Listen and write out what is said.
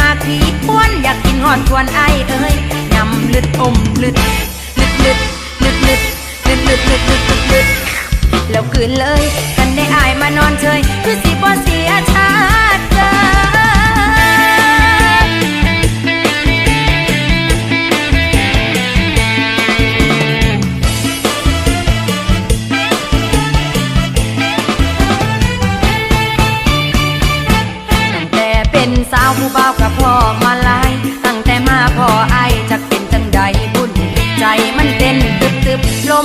มาทีป้วนอยากกินหอนควนไอเอ้ยยำลึดอมลึดลึดลึดลึดลึดลึดลึดลึดลึดลึดแล้วกืนเลยกันได้อายมัน your